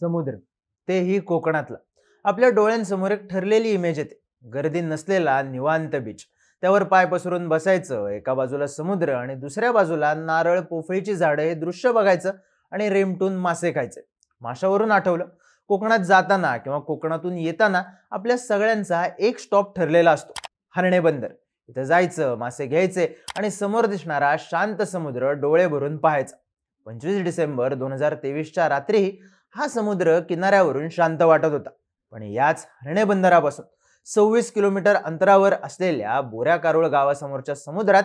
समुद्र तेही कोकणातला. आपल्या डोळ्यांसमोर एक ठरलेली इमेज येते. गर्दी नसलेला निवांत बीच त्यावर पाय पसरून बसायचं एका बाजूला समुद्र आणि दुसऱ्या बाजूला नारळ पोफळीची झाडं हे दृश्य बघायचं आणि रेमटून मासे खायचे. माशावरून आठवलं कोकणात जाताना किंवा कोकणातून येताना आपल्या सगळ्यांचा एक स्टॉप ठरलेला असतो. हरणे बंदर. इथं जायचं मासे घ्यायचे आणि समोर दिसणारा शांत समुद्र डोळे भरून पाहायचा. पंचवीस डिसेंबर दोन हजार तेवीसच्या रात्री हा समुद्र किनाऱ्यावरून शांत वाटत होता. पण याच हरणे बंदरापासून सव्वीस किलोमीटर अंतरावर असलेल्या बोऱ्या कारोळ गावासमोरच्या समुद्रात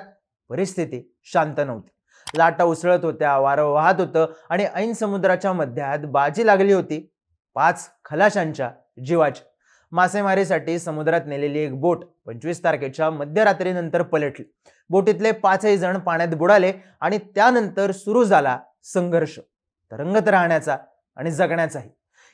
परिस्थिती शांत नव्हती. लाटा उसळत होत्या वारं वाहत होतं आणि ऐन समुद्राच्या मध्यात बाजी लागली होती पाच खलाशांच्या जीवाची. मासेमारीसाठी समुद्रात नेलेली एक बोट पंचवीस तारखेच्या मध्यरात्रीनंतर पलटली. बोटीतले पाचही जण पाण्यात बुडाले आणि त्यानंतर सुरू झाला संघर्ष. तरंगत राहण्याचा आणि जगण्याचाही.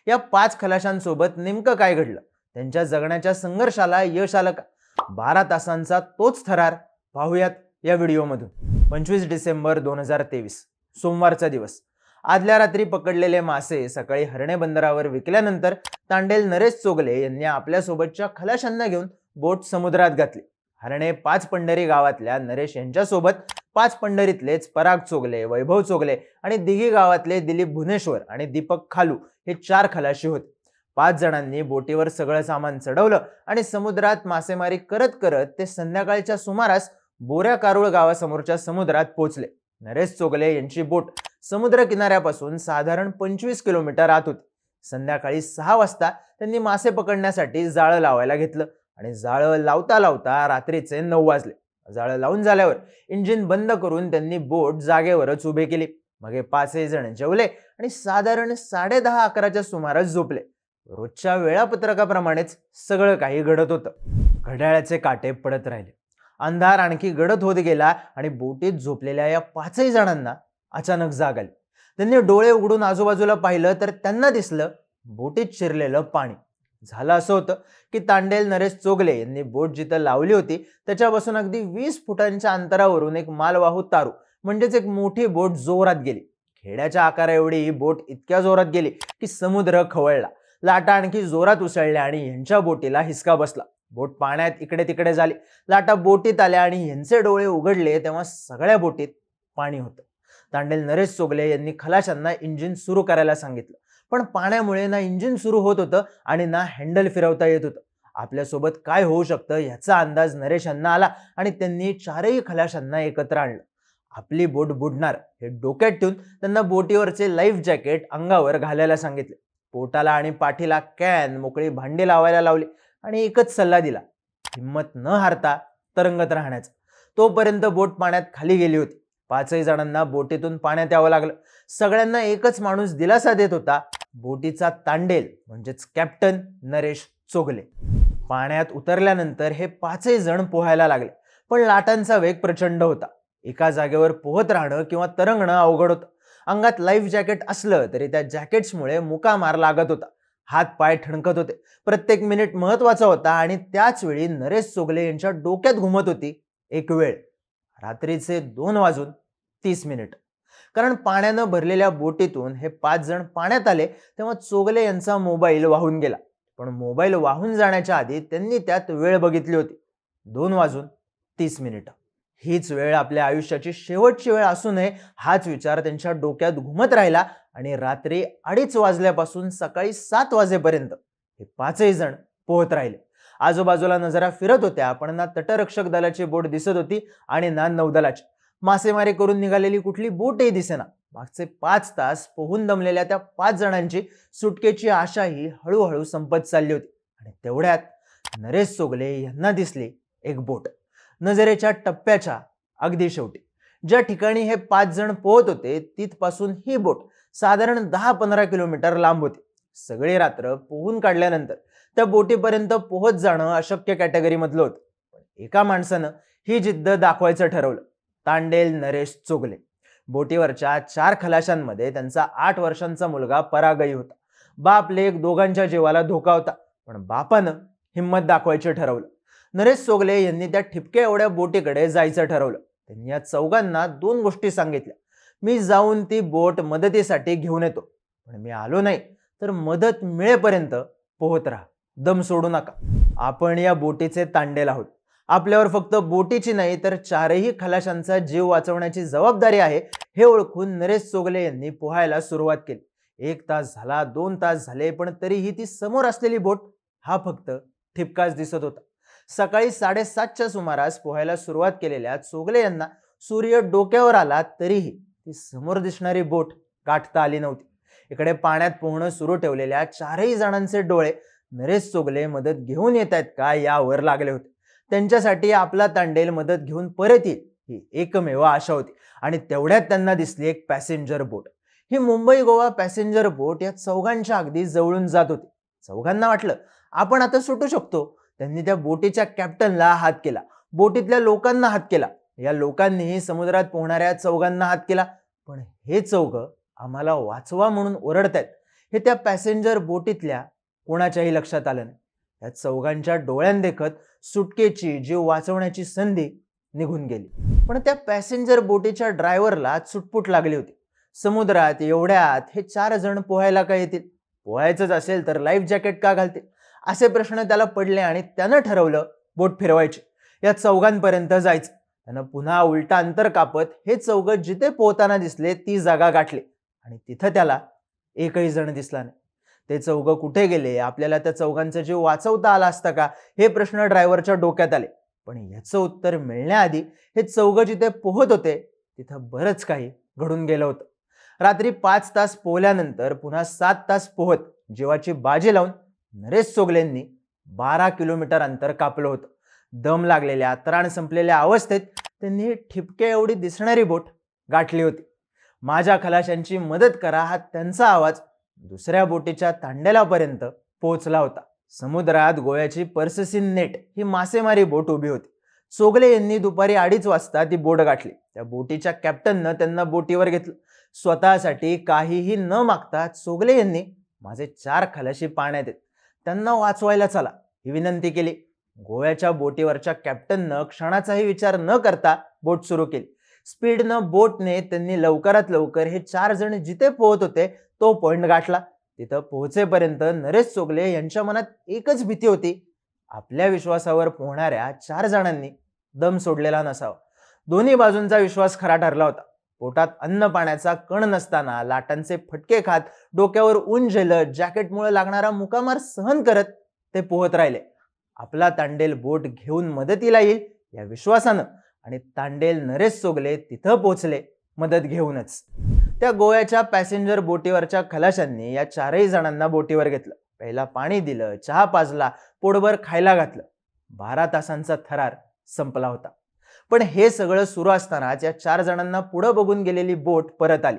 या पाच खलाशांसोबत नेमकं काय घडलं? त्यांच्या जगण्याच्या संघर्षाला यश आलं का? बारा तासांचा तोच थरार पाहूयात या व्हिडिओमधून. पंचवीस डिसेंबर दोन हजार तेवीस सोमवारचा दिवस. आदल्या रात्री पकडलेले मासे सकाळी हरणे बंदरावर विकल्यानंतर तांडेल नरेश चोगले यांनी आपल्यासोबतच्या खलाशांना घेऊन बोट समुद्रात घातली. हरणे पाच पंढरी गावातल्या नरेश यांच्यासोबत पाच पंढरीतलेच पराग चोगले वैभव चोगले आणि दिघी गावातले दिलीप भुवनेश्वर आणि दीपक खालू हे चार खलाशी होते. पाच जणांनी बोटीवर सगळं सामान चढवलं आणि समुद्रात मासेमारी करत करत ते संध्याकाळच्या सुमारास बोऱ्या कारुळ गावासमोरच्या समुद्रात पोचले नरेश चोगले यांची बोट समुद्र किनाऱ्यापासून साधारण पंचवीस किलोमीटर आत होती. संध्याकाळी सहा वाजता त्यांनी मासे पकडण्यासाठी जाळं लावायला घेतलं. आणि जाळं लावता लावता रात्रीचे नऊ वाजले. जाळं लावून झाल्यावर इंजिन बंद करून त्यांनी बोट जागेवरच उभे केली. मग हे पाचही जण जेवले आणि साधारण साडे दहा अकराच्या सुमारास झोपले. रोजच्या वेळापत्रकाप्रमाणेच सगळं काही घडत होतं. घड्याळाचे काटे पडत राहिले. अंधार आणखी गडद होत गेला आणि बोटीत झोपलेल्या या पाचही जणांना अचानक जाग आली. त्यांनी डोळे उघडून आजूबाजूला पाहिलं तर त्यांना दिसलं बोटीत शिरलेलं पाणी. झालं असं होतं की तांडेल नरेश चोगले यांनी बोट जिथं लावली होती त्याच्यापासून अगदी वीस फुटांच्या अंतरावरून एक मालवाहू तारू म्हणजेच एक मोठी बोट जोरात गेली. खेड्याच्या आकारा एवढी ही बोट इतक्या जोरात गेली की समुद्र खवळला. लाटा आणखी जोरात उसळल्या आणि यांच्या बोटीला हिसका बसला. बोट पाण्यात इकडे तिकडे झाली. लाटा बोटीत आल्या आणि यांचे डोळे उघडले तेव्हा सगळ्या बोटीत पाणी होतं. तांडेल नरेश चोगले यांनी खलाशांना इंजिन सुरू करायला सांगितलं. पण पाण्यामुळे ना इंजिन सुरू होत होतं आणि ना हँडल फिरवता येत होतं. आपल्यासोबत काय होऊ शकतं ह्याचा अंदाज नरेशांना आला आणि त्यांनी चारही खलाशांना एकत्र आणलं. आपली बोट बुडणार हे डोक्यात ठेवून त्यांना बोटीवरचे लाईफ जॅकेट अंगावर घालायला सांगितले. पोटाला आणि पाठीला कॅन मोकळी भांडी लावायला लावली आणि एकच सल्ला दिला. हिंमत न हारता तरंगत राहण्याचा. तोपर्यंत बोट पाण्यात खाली गेली होती. पाचही जणांना बोटीतून पाण्यात यावं लागलं. सगळ्यांना एकच माणूस दिलासा देत होता बोटीचा तांडेल म्हणजेच कॅप्टन नरेश चोगले. पाण्यात उतरल्यानंतर हे पाचही जण पोहायला लागले पण लाटांचा वेग प्रचंड होता. एका जागेवर पोहत राहणं किंवा तरंगणं अवघड होतं. अंगात लाईफ जॅकेट असलं तरी त्या जॅकेट्समुळे मुका मार लागत होता. हात पाय ठणकत होते. प्रत्येक मिनिट महत्त्वाचा होता आणि त्याच वेळी नरेश चोगले यांच्या डोक्यात घुमत होती एक वेळ. रात्रीचे दोन वाजून तीस मिनिट. कारण पाण्यानं भरलेल्या बोटीतून हे पाच जण पाण्यात आले तेव्हा चोगले यांचा मोबाईल वाहून गेला. पण मोबाईल वाहून जाण्याच्या आधी त्यांनी त्यात वेळ बघितली होती. दोन वाजून तीस मिनिटं. हीच वेळ आपल्या आयुष्याची शेवटची वेळ असू नये हाच विचार त्यांच्या डोक्यात घुमत राहिला आणि रात्री अडीच वाजल्यापासून सकाळी सात वाजेपर्यंत हे पाचही जण पोहत राहिले. आजूबाजूला नजरा फिरत होत्या पण ना तटरक्षक दलाची बोट दिसत होती आणि ना नौदलाची. मासेमारी करून निघालेली कुठली बोटही दिसेना. मागचे पाच तास पोहून दमलेल्या त्या पाच जणांची सुटकेची आशाही हळूहळू संपत चालली होती. आणि तेवढ्यात नरेश सोगले यांना दिसली एक बोट. नजरेच्या टप्प्याच्या अगदी शेवटी. ज्या ठिकाणी हे पाच जण पोहत होते तिथपासून ही बोट साधारण दहा पंधरा किलोमीटर लांब होती. सगळी रात्र पोहून काढल्यानंतर त्या बोटीपर्यंत पोहत जाणं अशक्य कॅटेगरीमधलं होतं. पण एका माणसानं ही जिद्द दाखवायचं ठरवलं. तांडेल नरेश चोगले. बोटीवरच्या चार खलाशांमध्ये त्यांचा आठ वर्षांचा मुलगा परागई होता. बाप लेख दोघांच्या जीवाला धोका होता पण बापानं हिंमत दाखवायची ठरवलं. नरेश चोगले यांनी त्या ठिपक्या एवढ्या बोटीकडे जायचं ठरवलं. त्यांनी या चौघांना दोन गोष्टी सांगितल्या. मी जाऊन ती बोट मदतीसाठी घेऊन येतो पण मी आलो नाही तर मदत मिळेपर्यंत पोहत राहा. दम सोडू नका. आपण या बोटीचे तांडेल आहोत. आपल्यावर फक्त बोटीची नाही तर चारही खलाशांचा जीव वाचवण्याची जबाबदारी आहे हे ओळखून नरेश चोगले यांनी पोहायला सुरुवात केली. एक तास झाला दोन तास झाले पण तरीही ती समोर असलेली बोट हा फक्त ठिपकाच दिसत होता. सकाळी साडेसातच्या सुमारास पोहायला सुरुवात केलेल्या चोगले यांना सूर्य डोक्यावर आला तरीही ती समोर दिसणारी बोट गाठता आली नव्हती. इकडे पाण्यात पोहणं सुरू ठेवलेल्या चारही जणांचे डोळे नरेश चोगले मदत घेऊन येत आहेत का यावर लागले होते. त्यांच्यासाठी आपला तांडेल मदत घेऊन परत येईल. ही एकमेव आशा होती. आणि तेवढ्यात त्यांना दिसली एक पॅसेंजर बोट ही मुंबई गोवा पॅसेंजर बोट या चौघांच्या अगदी जवळून जात होती. चौघांना वाटलं आपण आता सुटू शकतो. त्यांनी त्या बोटीच्या कॅप्टनला हात केला. बोटीतल्या लोकांना हात केला. या लोकांनीही समुद्रात पोहणाऱ्या चौघांना हात केला. पण हे चौघ आम्हाला वाचवा म्हणून ओरडतायत. हे त्या पॅसेंजर बोटीतल्या कोणाच्याही लक्षात आलं नाही. या चौघांच्या डोळ्यांदेखत सुटकेची जीव वाचवण्याची संधी निघून गेली. पण त्या पॅसेंजर बोटीच्या ड्रायव्हरला चुटपुट लागली होती. समुद्रात एवढ्यात हे चार जण पोहायला का येतील? पोहायचंच असेल तर लाईफ जॅकेट का घालतील? असे प्रश्न त्याला पडले आणि त्यानं ठरवलं बोट फिरवायची. या चौघांपर्यंत जायचं. त्यानं पुन्हा उलटा अंतर कापत हे चौघ जिथे पोहताना दिसले ती जागा गाठली. आणि तिथं त्याला एकही जण दिसला नाही. ते चौघं कुठे गेले? आपल्याला त्या चौघांचा जीव वाचवता आला असता का? हे प्रश्न ड्रायव्हरच्या डोक्यात आले. पण याचं उत्तर मिळण्याआधी हे चौघं जिथे पोहत होते तिथं बरंच काही घडून गेलं होतं. रात्री पाच तास पोहल्यानंतर पुन्हा सात तास पोहत जीवाची बाजी लावून नरेश चोगलेंनी बारा किलोमीटर अंतर कापलं होतं. दम लागलेल्या त्राण संपलेल्या अवस्थेत त्यांनी ठिपके एवढी दिसणारी बोट गाठली होती. माझ्या खलाशांची मदत करा हा त्यांचा आवाज दुसऱ्या बोटीच्या तांडेलापर्यंत पोहोचला होता. समुद्रात गोव्याची पर्ससिन नेट ही मासेमारी बोट उभी होती. चोगले यांनी दुपारी अडीच वाजता ती बोट गाठली. त्या बोटीच्या कॅप्टननं त्यांना बोटीवर घेतलं. स्वतःसाठी काहीही न मागता चोगले यांनी माझे चार खलाशी पाण्यात येत. त्यांना वाचवायला चला ही विनंती केली. गोव्याच्या बोटीवरच्या कॅप्टननं क्षणाचाही विचार न करता बोट सुरू केली. स्पीडनं बोटने त्यांनी लवकरात लवकर हे चार जण जिथे पोहत होते तो पॉईंट गाठला. तिथं पोहोचेपर्यंत नरेश चोगले यांच्या मनात एकच भीती होती. आपल्या विश्वासावर पोहणाऱ्या चार जणांनी दम सोडलेला नसावा. दोन्ही बाजूंचा विश्वास खरा ठरला होता. पोटात अन्न पाण्याचा कण नसताना लाटांचे फटके खात डोक्यावर ऊन झेलत जॅकेटमुळे लागणारा मुकामार सहन करत ते पोहत राहिले. आपला तांडेल बोट घेऊन मदतीला येईल या विश्वासानं आणि तांडेल नरेश चोगले तिथं पोचले मदत घेऊनच. त्या गोव्याच्या पॅसेंजर बोटीवरच्या खलाशांनी या चारही जणांना बोटीवर घेतलं. पहिला पाणी दिलं चहा पाजला पोटभर खायला घातलं. बारा तासांचा थरार संपला होता. पण हे सगळं सुरू असतानाच या चार जणांना पुढं बघून गेलेली बोट परत आली.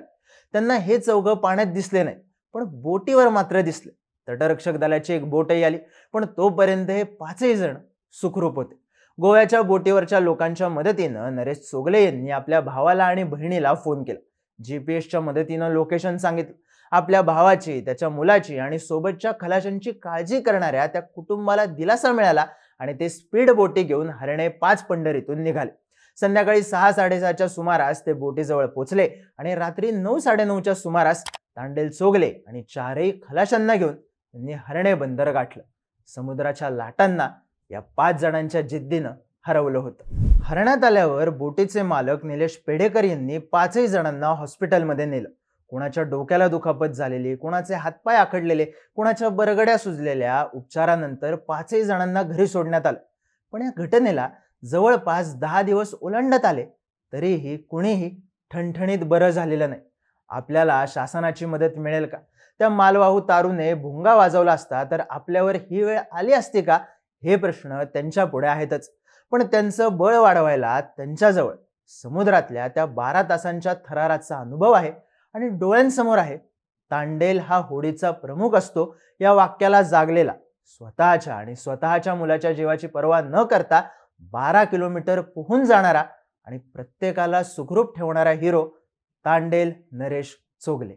त्यांना हे चौघं पाण्यात दिसले नाही पण बोटीवर मात्र दिसले. तटरक्षक दलाची एक बोटही आली पण तोपर्यंत हे पाचही जण सुखरूप होते. गोव्याच्या बोटीवरच्या लोकांच्या मदतीनं नरेश चोगले यांनी आपल्या भावाला आणि बहिणीला फोन केला. जीपीएसच्या मदतीनं लोकेशन सांगितलं आपल्या भावाची त्याच्या मुलाची आणि सोबतच्या खलाशांची काळजी करणाऱ्या त्या कुटुंबाला दिलासा मिळाला आणि ते स्पीड बोटी घेऊन हरणे पाच पंढरीतून निघाले. संध्याकाळी सहा साडेसहाच्या सुमारास ते बोटीजवळ पोचले आणि रात्री नऊ साडेनऊच्या सुमारास तांडेल चोगले आणि चारही खलाशांना घेऊन त्यांनी हरणे बंदर गाठलं. समुद्राच्या लाटांना या पाच जणांच्या जिद्दीनं हरवलं होतं. हरण्यात आल्यावर बोटीचे मालक निलेश पेढेकर यांनी पाचही जणांना हॉस्पिटलमध्ये नेलं. कुणाच्या डोक्याला दुखापत झालेली कुणाचे हातपाय आखडलेले कुणाच्या बरगड्या सुजलेल्या उपचारानंतर पाचही जणांना घरी सोडण्यात आलं. पण या घटनेला जवळपास दहा दिवस ओलांडत आले तरीही कुणीही ठणठणीत बरं झालेलं नाही. आपल्याला शासनाची मदत मिळेल का? त्या मालवाहू तारूने भुंगा वाजवला असता तर आपल्यावर ही वेळ आली असती का? हे प्रश्न त्यांच्या पुढे आहेतच. पण त्यांचं बळ वाढवायला त्यांच्याजवळ समुद्रातल्या त्या बारा तासांच्या थराराचा अनुभव आहे आणि डोळ्यांसमोर आहे. तांडेल हा होडीचा प्रमुख असतो. या वाक्याला जागलेला स्वतःच्या आणि स्वतःच्या मुलाच्या जीवाची पर्वा न करता बारा किलोमीटर पोहून जाणारा आणि प्रत्येकाला सुखरूप ठेवणारा हिरो तांडेल नरेश चोगले.